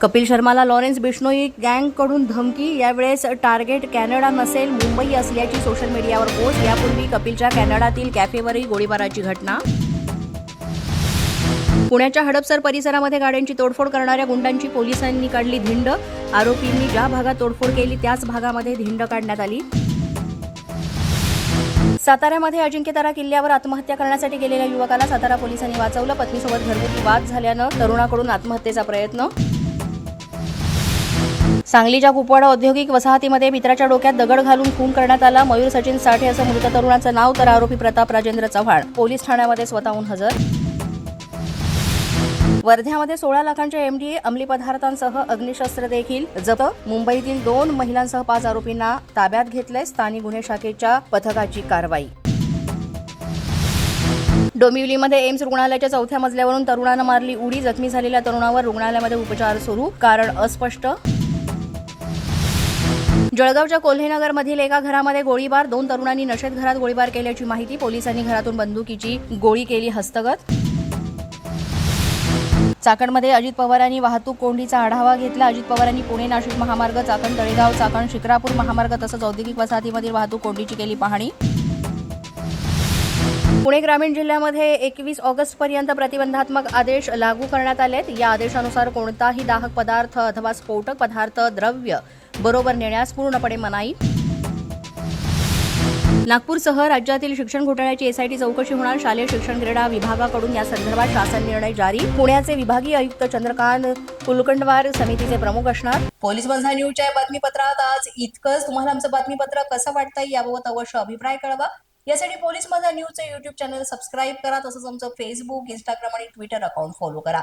कपिल शर्माला लॉरेन्स बिश्नोई गँगकडून धमकी यावेळेस टार्गेट कॅनडा नसेल मुंबई असल्याची सोशल मीडियावर पोस्ट. यापूर्वी कपिलच्या कॅनडातील कॅफेवरही गोळीबाराची घटना. पुण्याच्या हडपसर परिसरामध्ये गाड्यांची तोडफोड करणाऱ्या गुंडांची पोलिसांनी काढली धिंड. आरोपींनी ज्या भागात तोडफोड केली त्याच भागामध्ये धिंड काढण्यात आली. साताऱ्यामध्ये अजिंक्यतारा किल्ल्यावर आत्महत्या करण्यासाठी गेलेल्या युवकाला सातारा पोलिसांनी वाचवलं. पत्नीसोबत घरगुती वाद झाल्यानं तरुणाकडून आत्महत्येचा प्रयत्न सांगलीच्या कुपवाडा औद्योगिक वसाहतीमध्ये मित्राच्या डोक्यात दगड घालून खून करण्यात आला. मयूर सचिन साठे असं मृत तरुणाचं नाव तर आरोपी प्रताप राजेंद्र चव्हाण. पोलीस ठाण्यामध्ये स्वतःहून हजर. वर्ध्यामध्ये सोळा लाखांच्या एमडीए अंमली पदार्थांसह अग्निशस्त्र देखील जप्त. मुंबईतील दोन महिलांसह पाच आरोपींना ताब्यात घेतलंय स्थानिक गुन्हे शाखेच्या पथकाची कारवाई. डोंबिवलीमध्ये एम्स रुग्णालयाच्या चौथ्या मजल्यावरून तरुणानं मारली उडी. जखमी झालेल्या तरुणावर रुग्णालयामध्ये उपचार सुरू. कारण अस्पष्ट जळगावच्या कोल्हेनगरमधील एका घरामध्ये गोळीबार दोन तरुणांनी नशेत घरात गोळीबार केल्याची माहिती पोलिसांनी घरातून बंदुकीची गोळी केली. हस्तगत? चाकणमध्ये अजित पवारांनी वाहतूक कोंडीचा आढावा घेतला. अजित पवारांनी पुणे नाशिक महामार्ग चाकण तळेगाव चाकण शिक्रापूर महामार्ग तसंच औद्योगिक वसाहतीमधील वाहतूक कोंडीची केली पाहणी. पुणे ग्रामीण जिल्ह्यामध्ये एकवीस ऑगस्ट पर्यंत प्रतिबंधात्मक आदेश लागू करण्यात आलेत. या आदेशानुसार कोणताही दाहक पदार्थ अथवा स्फोटक पदार्थ द्रव्य बरोबर नेण्यास पूर्णपणे मनाई. नागपूरसह राज्यातील शिक्षण घोटाळ्याची एसआयटी चौकशी होणार. शालेय शिक्षण क्रीडा विभागाकडून या संदर्भात शासन निर्णय जारी. पुण्याचे विभागीय आयुक्त चंद्रकांत कुलकंडवार समितीचे प्रमुख असणार. पोलीस बंधा न्यूजच्या या बातमीपत्रात आज इतकंच. तुम्हाला आमचं बातमीपत्र कसं वाटतंय याबाबत अवश्य अभिप्राय कळवा. यासाठी पोलीस माझा न्यूजचं युट्यूब चॅनल सबस्क्राईब करा. तसंच आमचं फेसबुक इंस्टाग्राम आणि ट्विटर अकाउंट फॉलो करा.